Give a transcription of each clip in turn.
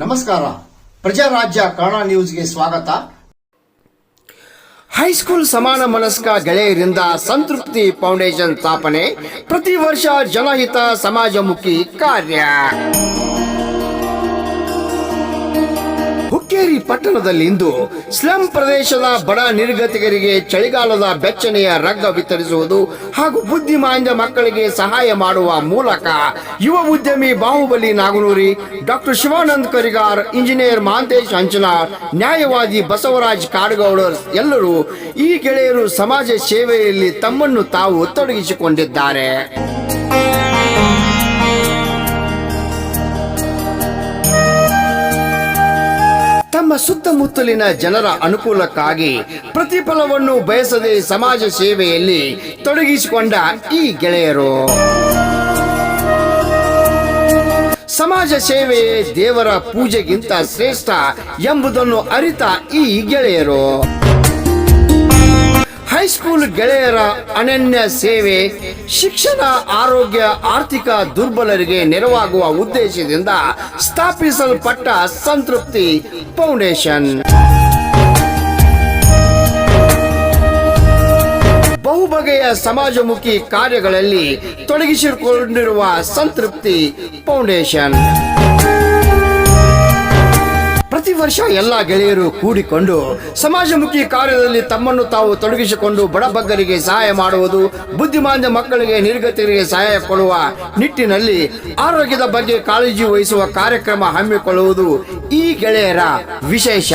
ನಮಸ್ಕಾರ. ಪ್ರಜಾರಾಜ್ಯ ಕನ್ನಡ ನ್ಯೂಸ್ಗೆ ಸ್ವಾಗತ. ಹೈಸ್ಕೂಲ್ ಸಮಾನ ಮನಸ್ಕ ಗೆಳೆಯರಿಂದ ಸಂತೃಪ್ತಿ ಫೌಂಡೇಶನ್ ಸ್ಥಾಪನೆ. ಪ್ರತಿ ವರ್ಷ ಜನಹಿತ ಸಮಾಜಮುಖಿ ಕಾರ್ಯ. ಹುಕ್ಕೇರಿ ಪಟ್ಟಣದಲ್ಲಿಂದು ಸ್ಲಂ ಪ್ರದೇಶದ ಬಡ ನಿರ್ಗತಿಕರಿಗೆ ಚಳಿಗಾಲದ ಬೆಚ್ಚನೆಯ ರಗ್ಗ ವಿತರಿಸುವುದು ಹಾಗೂ ಬುದ್ಧಿಮಾಂದ್ಯ ಮಕ್ಕಳಿಗೆ ಸಹಾಯ ಮಾಡುವ ಮೂಲಕ ಯುವ ಉದ್ಯಮಿ ಬಾಹುಬಲಿ ನಾಗನೂರಿ ಡಾಕ್ಟರ್ ಶಿವಾನಂದ್ ಕರಿಗಾರ್, ಇಂಜಿನಿಯರ್ ಮಹಾಂತೇಶ್ ಅಂಚನಾ ನ್ಯಾಯವಾದಿ ಬಸವರಾಜ್ ಕಾಡಗೌಡರ್ ಎಲ್ಲರೂ ಈ ಗೆಳೆಯರು ಸಮಾಜ ಸೇವೆಯಲ್ಲಿ ತಮ್ಮನ್ನು ತಾವು ತೊಡಗಿಸಿಕೊಂಡಿದ್ದಾರೆ ತಮ್ಮ ಸುತ್ತಮುತ್ತಲಿನ ಜನರ ಅನುಕೂಲಕ್ಕಾಗಿ ಪ್ರತಿಫಲವನ್ನು ಬಯಸದೆ ಸಮಾಜ ಸೇವೆಯಲ್ಲಿ ತೊಡಗಿಸಿಕೊಂಡ ಈ ಗೆಳೆಯರು. ಸಮಾಜ ಸೇವೆಯೇ ದೇವರ ಪೂಜೆಗಿಂತ ಶ್ರೇಷ್ಠ ಎಂಬುದನ್ನು ಅರಿತ ಈ ಗೆಳೆಯರು. ಹೈಸ್ಕೂಲ್ ಗೆಳೆಯರ ಅನನ್ಯ ಸೇವೆ, ಶಿಕ್ಷಣ, ಆರೋಗ್ಯ, ಆರ್ಥಿಕ ದುರ್ಬಲರಿಗೆ ನೆರವಾಗುವ ಉದ್ದೇಶದಿಂದ ಸ್ಥಾಪಿಸಲ್ಪಟ್ಟ ಸಂತೃಪ್ತಿ ಫೌಂಡೇಶನ್. ಬಹುಬಗೆಯ ಸಮಾಜಮುಖಿ ಕಾರ್ಯಗಳಲ್ಲಿ ತೊಡಗಿಸಿಕೊಂಡಿರುವ ಸಂತೃಪ್ತಿ ಫೌಂಡೇಶನ್. ಪ್ರತಿ ವರ್ಷ ಎಲ್ಲ ಗೆಳೆಯರು ಕೂಡಿಕೊಂಡು ಸಮಾಜಮುಖಿ ಕಾರ್ಯದಲ್ಲಿ ತಮ್ಮನ್ನು ತಾವು ತೊಡಗಿಸಿಕೊಂಡು ಬಡಬಗ್ಗರಿಗೆ ಸಹಾಯ ಮಾಡುವುದು ಬುದ್ಧಿಮಾಂದ್ಯ ಮಕ್ಕಳಿಗೆ ನಿರ್ಗತಿಗೆ ಸಹಾಯ ಕೊಡುವ ನಿಟ್ಟಿನಲ್ಲಿ ಆರೋಗ್ಯದ ಬಗ್ಗೆ ಕಾಳಜಿ ವಹಿಸುವ ಕಾರ್ಯಕ್ರಮ ಹಮ್ಮಿಕೊಳ್ಳುವುದು ಈ ಗೆಳೆಯರ ವಿಶೇಷ.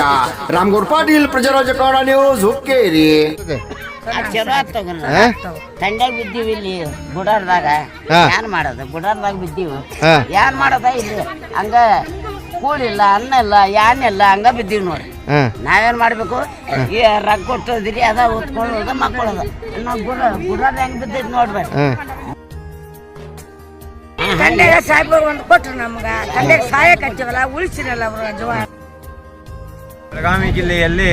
ರಾಮಗೌಡ್ ಪಾಟೀಲ್ ಪ್ರಜಾರಾಜ ಕನ್ನಡ ನ್ಯೂಸ್ ಹುಕ್ಕೇರಿ. ತಂಡ್ಯಾಗ ಬಿದ್ದೀವಿ ಇಲ್ಲಿ ಗುಡಾರ್ದಾಗ. ಏನ್ ಮಾಡೋದು? ಗುಡಾರ್ದಾಗ ಬಿದ್ದೀವಿ. ಏನ್ ಮಾಡೋದ ಇಲ್ಲಿ? ಹಂಗ ಕೂಳಿಲ್ಲ ಅನ್ನ ಇಲ್ಲ ಏನಿಲ್ಲ ಹಂಗ ಬಿದ್ದೀವಿ ನೋಡಿ ನಾವೇನ್ ಮಾಡ್ಬೇಕು? ಈ ರಗ್ ಕೊಟ್ಟೋದಿರಿ ಅದ ಓದ್ಕೊಳ್ಳೋದ ಮಕ್ಕಳದ ನಾವು ಗುಡ ಗುರ ಹೆಂಗ್ ಬಿದ್ದೈತಿ ನೋಡ್ಬೇಕು ತಂದೆಗ ಸಾಹೇಬರು ಒಂದು ಕೊಟ್ರು ನಮ್ಗ. ತಂದೆಗೆ ಸಹಾಯಕ್ಕೆ ಹಚ್ಚಿವಲ್ಲ ಉಳಿಸಿರಲ್ಲ ಅವರು ಜೀವ ಬೆಳಗಾವಿ ಜಿಲ್ಲೆಯಲ್ಲಿ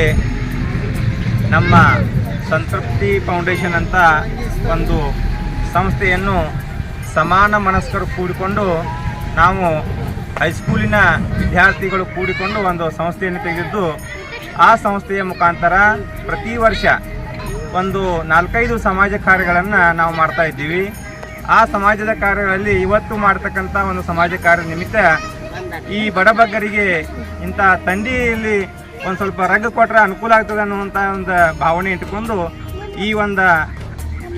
ನಮ್ಮ ಸಂತೃಪ್ತಿ ಫೌಂಡೇಶನ್ ಅಂತ ಒಂದು ಸಂಸ್ಥೆಯನ್ನು ಸಮಾನ ಮನಸ್ಕರು ಕೂಡಿಕೊಂಡು ನಾವು ಹೈಸ್ಕೂಲಿನ ವಿದ್ಯಾರ್ಥಿಗಳು ಕೂಡಿಕೊಂಡು ಒಂದು ಸಂಸ್ಥೆಯನ್ನು ತೆಗೆದಿದ್ದು, ಆ ಸಂಸ್ಥೆಯ ಮುಖಾಂತರ ಪ್ರತಿ ವರ್ಷ ಒಂದು ನಾಲ್ಕೈದು ಸಮಾಜ ಕಾರ್ಯಗಳನ್ನು ನಾವು ಮಾಡ್ತಾ ಇದ್ದೀವಿ. ಆ ಸಮಾಜದ ಕಾರ್ಯಗಳಲ್ಲಿ ಇವತ್ತು ಮಾಡ್ತಕ್ಕಂಥ ಒಂದು ಸಮಾಜ ಕಾರ್ಯ ನಿಮಿತ್ತ ಈ ಬಡಬಗ್ಗರಿಗೆ ಇಂಥ ತಂಡಿಯಲ್ಲಿ ಒಂದು ಸ್ವಲ್ಪ ರಗ್ ಕೊಟ್ಟರೆ ಅನುಕೂಲ ಆಗ್ತದೆ ಅನ್ನುವಂಥ ಒಂದು ಭಾವನೆ ಇಟ್ಟುಕೊಂಡು ಈ ಒಂದು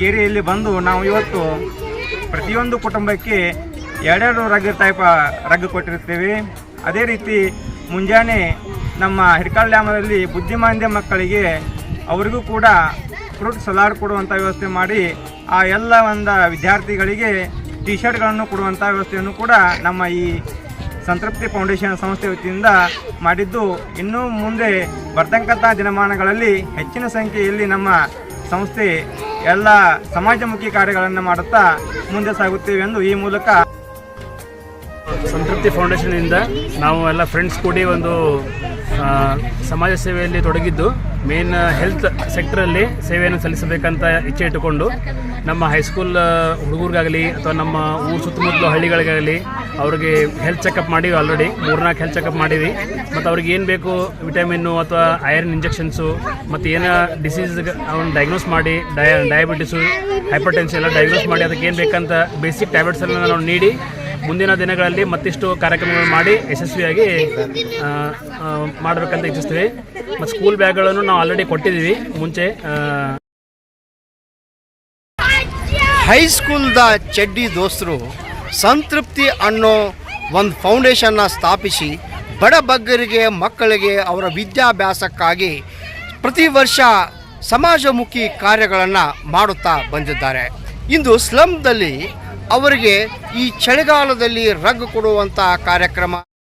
ಕೇರಿಯಲ್ಲಿ ಬಂದು ನಾವು ಇವತ್ತು ಪ್ರತಿಯೊಂದು ಕುಟುಂಬಕ್ಕೆ ಎರಡೆರಡು ರಗ್ ಟೈಪ್ ರಗ್ ಕೊಟ್ಟಿರ್ತೀವಿ. ಅದೇ ರೀತಿ ಮುಂಜಾನೆ ನಮ್ಮ ಹಿಡ್ಕಾಳ್ ಡ್ಯಾಮದಲ್ಲಿ ಬುದ್ಧಿಮಾಂದ್ಯ ಮಕ್ಕಳಿಗೆ ಅವರಿಗೂ ಕೂಡ ಫ್ರೂಟ್ ಸಲಾಡ್ ಕೊಡುವಂಥ ವ್ಯವಸ್ಥೆ ಮಾಡಿ, ಆ ಎಲ್ಲ ಒಂದು ವಿದ್ಯಾರ್ಥಿಗಳಿಗೆ ಟಿ ಶರ್ಟ್ಗಳನ್ನು ಕೊಡುವಂಥ ವ್ಯವಸ್ಥೆಯನ್ನು ಕೂಡ ನಮ್ಮ ಈ ಸಂತೃಪ್ತಿ ಫೌಂಡೇಶನ್ ಸಂಸ್ಥೆ ವತಿಯಿಂದ ಮಾಡಿದ್ದು. ಇನ್ನೂ ಮುಂದೆ ಬರ್ತಕ್ಕಂಥ ದಿನಮಾನಗಳಲ್ಲಿ ಹೆಚ್ಚಿನ ಸಂಖ್ಯೆಯಲ್ಲಿ ನಮ್ಮ ಸಂಸ್ಥೆ ಎಲ್ಲ ಸಮಾಜಮುಖಿ ಕಾರ್ಯಗಳನ್ನು ಮಾಡುತ್ತಾ ಮುಂದೆ ಸಾಗುತ್ತೇವೆ ಎಂದು ಈ ಮೂಲಕ ಸಂತೃಪ್ತಿ ಫೌಂಡೇಶನ್ನಿಂದ ನಾವು ಎಲ್ಲ ಫ್ರೆಂಡ್ಸ್ ಕೂಡಿ ಒಂದು ಸಮಾಜ ಸೇವೆಯಲ್ಲಿ ತೊಡಗಿದ್ದು ಮೇನ್ ಹೆಲ್ತ್ ಸೆಕ್ಟ್ರಲ್ಲಿ ಸೇವೆಯನ್ನು ಸಲ್ಲಿಸಬೇಕಂತ ಇಚ್ಛೆ ಇಟ್ಟುಕೊಂಡು, ನಮ್ಮ ಹೈಸ್ಕೂಲ್ ಹುಡುಗರಿಗಾಗಲಿ ಅಥವಾ ನಮ್ಮ ಊರು ಸುತ್ತಮುತ್ತಲು ಹಳ್ಳಿಗಳಿಗಾಗಲಿ ಅವ್ರಿಗೆ ಹೆಲ್ತ್ ಚೆಕಪ್ ಮಾಡಿವಿ ಆಲ್ರೆಡಿ ಮೂರ್ನಾಲ್ಕು ಹೆಲ್ತ್ ಚೆಕಪ್ ಮಾಡಿವಿ. ಮತ್ತು ಅವ್ರಿಗೆ ಏನು ಬೇಕು ವಿಟಮಿನ್ನು ಅಥವಾ ಐರನ್ ಇಂಜೆಕ್ಷನ್ಸು ಮತ್ತು ಏನೋ ಡಿಸೀಸ್ ಅವ್ನು ಡಯಾಗ್ನೋಸ್ ಮಾಡಿ ಡಯ ಡಯಾಬಿಟಿಸು ಹೈಪರ್ ಟೆನ್ಷನ್ ಎಲ್ಲ ಡಯಾಗ್ನೋಸ್ ಮಾಡಿ, ಅದಕ್ಕೆ ಏನು ಬೇಕಂತ ಬೇಸಿಕ್ ಟ್ಯಾಬ್ಲೆಟ್ಸ್ ಎಲ್ಲ ನಾವು ನೀಡಿ ಮುಂದಿನ ದಿನಗಳಲ್ಲಿ ಮತ್ತಿಷ್ಟು ಕಾರ್ಯಕ್ರಮಗಳು ಮಾಡಿ ಯಶಸ್ವಿಯಾಗಿ ಮಾಡಬೇಕಂತ ಇಚ್ಛಿಸ್ತೀವಿ. ಮತ್ತು ಸ್ಕೂಲ್ ಬ್ಯಾಗ್ಗಳನ್ನು ನಾವು ಆಲ್ರೆಡಿ ಕೊಟ್ಟಿದ್ದೀವಿ. ಮುಂಚೆ ಹೈಸ್ಕೂಲ್ದ ಚಡ್ಡಿ ದೋಸ್ತರು ಸಂತೃಪ್ತಿ ಅನ್ನೋ ಒಂದು ಫೌಂಡೇಶನ್ನ ಸ್ಥಾಪಿಸಿ ಬಡಬಗ್ಗರಿಗೆ ಮಕ್ಕಳಿಗೆ ಅವರ ವಿದ್ಯಾಭ್ಯಾಸಕ್ಕಾಗಿ ಪ್ರತಿ ವರ್ಷ ಸಮಾಜಮುಖಿ ಕಾರ್ಯಗಳನ್ನು ಮಾಡುತ್ತಾ ಬಂದಿದ್ದಾರೆ. ಇಂದು ಸ್ಲಮ್ದಲ್ಲಿ ಅವರಿಗೆ ಈ ಚಳಿಗಾಲದಲ್ಲಿ ರಗ್ ಕೊಡುವಂತಹ ಕಾರ್ಯಕ್ರಮ.